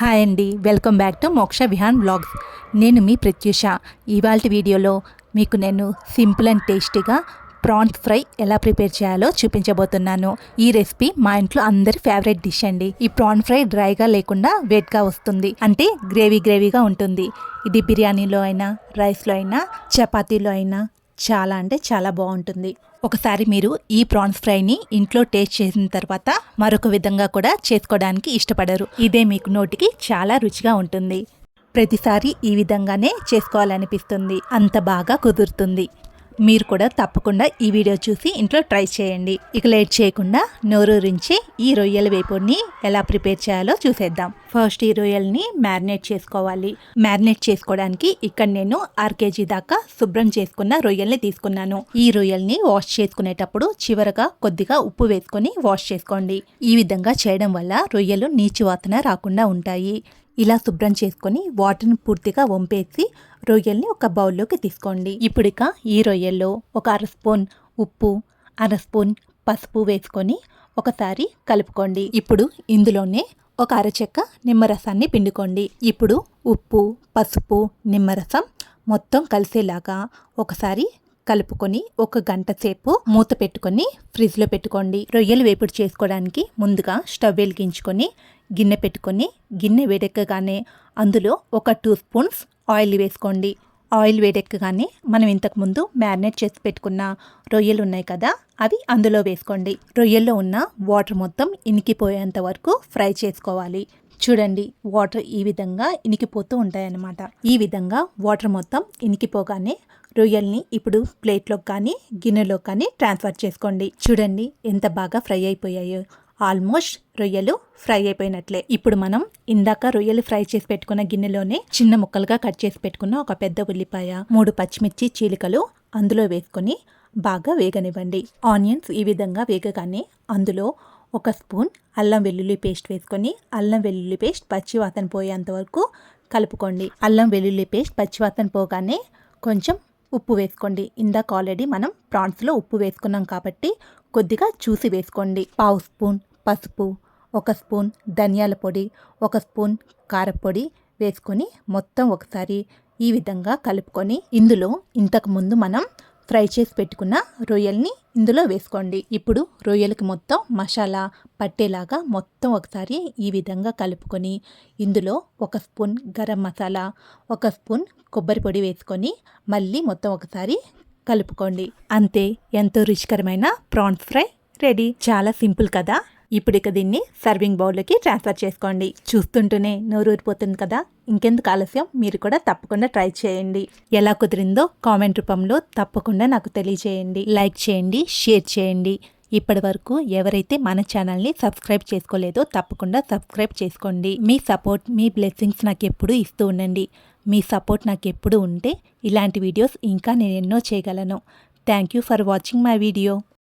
Hi అండి. Welcome back to మోక్ష Vihaan blogs. నేను మీ ప్రత్యూష. ఇవాళ వీడియోలో మీకు నేను సింపుల్ అండ్ టేస్టీగా ప్రాన్స్ ఫ్రై ఎలా ప్రిపేర్ చేయాలో చూపించబోతున్నాను. ఈ రెసిపీ మా ఇంట్లో అందరి ఫేవరెట్ డిష్ అండి. ఈ ప్రాన్ ఫ్రై డ్రైగా లేకుండా వెట్గా వస్తుంది. అంటే గ్రేవీ గ్రేవీగా ఉంటుంది. ఇది బిర్యానీలో అయినా రైస్లో అయినా చపాతీలో అయినా చాలా అంటే చాలా బాగుంటుంది. ఒకసారి మీరు ఈ ప్రాన్స్ ఫ్రైని ఇంట్లో టేస్ట్ చేసిన తర్వాత మరొక విధంగా కూడా చేసుకోవడానికి ఇష్టపడరు. ఇదే మీకు నోటికి చాలా రుచిగా ఉంటుంది. ప్రతిసారి ఈ విధంగానే చేసుకోవాలనిపిస్తుంది. అంత బాగా కుదురుతుంది. మీరు కూడా తప్పకుండా ఈ వీడియో చూసి ఇంట్లో ట్రై చేయండి. ఇక లేట్ చేయకుండా నోరూరించి ఈ రొయ్యల వేపుడిని ఎలా ప్రిపేర్ చేయాలో చూసేద్దాం. ఫస్ట్ ఈ రొయ్యల్ని మ్యారినేట్ చేసుకోవాలి. మ్యారినేట్ చేసుకోవడానికి ఇక్కడ నేను ఆరు కేజీ దాకా శుభ్రం చేసుకున్న రొయ్యల్ని తీసుకున్నాను. ఈ రొయ్యల్ని వాష్ చేసుకునేటప్పుడు చివరగా కొద్దిగా ఉప్పు వేసుకొని వాష్ చేసుకోండి. ఈ విధంగా చేయడం వల్ల రొయ్యలు నీచు వాతన రాకుండా ఉంటాయి. ఇలా శుభ్రం చేసుకొని వాటర్ని పూర్తిగా వంపేసి రొయ్యల్ని ఒక బౌల్లోకి తీసుకోండి. ఇప్పుడు ఇక ఈ రొయ్యల్లో ఒక అర స్పూన్ ఉప్పు అర స్పూన్ పసుపు వేసుకొని ఒకసారి కలుపుకోండి. ఇప్పుడు ఇందులోనే ఒక అరచెక్క నిమ్మరసాన్ని పిండుకోండి. ఇప్పుడు ఉప్పు పసుపు నిమ్మరసం మొత్తం కలిసేలాగా ఒకసారి కలుపుకొని ఒక గంట సేపు మూత పెట్టుకొని ఫ్రిడ్జ్లో పెట్టుకోండి. రొయ్యలు వేపుడు చేసుకోవడానికి ముందుగా స్టవ్ వెలిగించుకొని గిన్నె పెట్టుకొని గిన్నె వేడెక్కగానే అందులో ఒక టూ స్పూన్స్ ఆయిల్ వేసుకోండి. ఆయిల్ వేడెక్కగానే మనం ఇంతకుముందు మ్యారినేట్ చేసి పెట్టుకున్న రొయ్యలు ఉన్నాయి కదా అవి అందులో వేసుకోండి. రొయ్యల్లో ఉన్న వాటర్ మొత్తం ఇనికిపోయేంత వరకు ఫ్రై చేసుకోవాలి. చూడండి వాటర్ ఈ విధంగా ఇనికిపోతూ ఉంటాయన్నమాట. ఈ విధంగా వాటర్ మొత్తం ఇనికిపోగానే రొయ్యల్ని ఇప్పుడు ప్లేట్లోకి కానీ గిన్నెలోకి కానీ ట్రాన్స్ఫర్ చేసుకోండి. చూడండి ఎంత బాగా ఫ్రై అయిపోయాయో. ఆల్మోస్ట్ రొయ్యలు ఫ్రై అయిపోయినట్లే. ఇప్పుడు మనం ఇందాక రొయ్యలు ఫ్రై చేసి పెట్టుకున్న గిన్నెలోనే చిన్న ముక్కలుగా కట్ చేసి పెట్టుకున్న ఒక పెద్ద ఉల్లిపాయ మూడు పచ్చిమిర్చి చీలికలు అందులో వేసుకొని బాగా వేగనివ్వండి. ఆనియన్స్ ఈ విధంగా వేగగానే అందులో ఒక స్పూన్ అల్లం వెల్లుల్లి పేస్ట్ వేసుకొని అల్లం వెల్లుల్లి పేస్ట్ పచ్చివాసన పోయేంత వరకు కలుపుకోండి. అల్లం వెల్లుల్లి పేస్ట్ పచ్చివాసన పోగానే కొంచెం ఉప్పు వేసుకోండి. ఇందాక ఆల్రెడీ మనం ప్రాన్స్లో ఉప్పు వేసుకున్నాం కాబట్టి కొద్దిగా చూసి వేసుకోండి. పావు స్పూన్ పసుపు ఒక స్పూన్ ధనియాల పొడి ఒక స్పూన్ కారపొడి వేసుకొని మొత్తం ఒకసారి ఈ విధంగా కలుపుకొని ఇందులో ఇంతకుముందు మనం ఫ్రై చేసి పెట్టుకున్న రొయ్యల్ని ఇందులో వేసుకోండి. ఇప్పుడు రొయ్యలకి మొత్తం మసాలా పట్టేలాగా మొత్తం ఒకసారి ఈ విధంగా కలుపుకొని ఇందులో ఒక స్పూన్ గరం మసాలా ఒక స్పూన్ కొబ్బరి పొడి వేసుకొని మళ్ళీ మొత్తం ఒకసారి కలుపుకోండి. అంతే ఎంతో రుచికరమైన ప్రాన్స్ ఫ్రై రెడీ. చాలా సింపుల్ కదా? ఇప్పుడు ఇక దీన్ని సర్వింగ్ బౌల్లోకి ట్రాన్స్ఫర్ చేసుకోండి. చూస్తుంటూనే నోరూరిపోతుంది కదా. ఇంకెందుకు ఆలస్యం? మీరు కూడా తప్పకుండా ట్రై చేయండి. ఎలా కుదిరిందో కామెంట్ రూపంలో తప్పకుండా నాకు తెలియచేయండి లైక్ చేయండి షేర్ చేయండి. ఇప్పటి వరకు ఎవరైతే మన ఛానల్ని సబ్స్క్రైబ్ చేసుకోలేదో తప్పకుండా సబ్స్క్రైబ్ చేసుకోండి. మీ సపోర్ట్ మీ బ్లెస్సింగ్స్ నాకు ఎప్పుడు ఇస్తూ ఉండండి. మీ సపోర్ట్ నాకు ఎప్పుడు ఉంటే ఇలాంటి వీడియోస్ ఇంకా నేను ఎన్నో చేయగలను. Thank you for watching my video.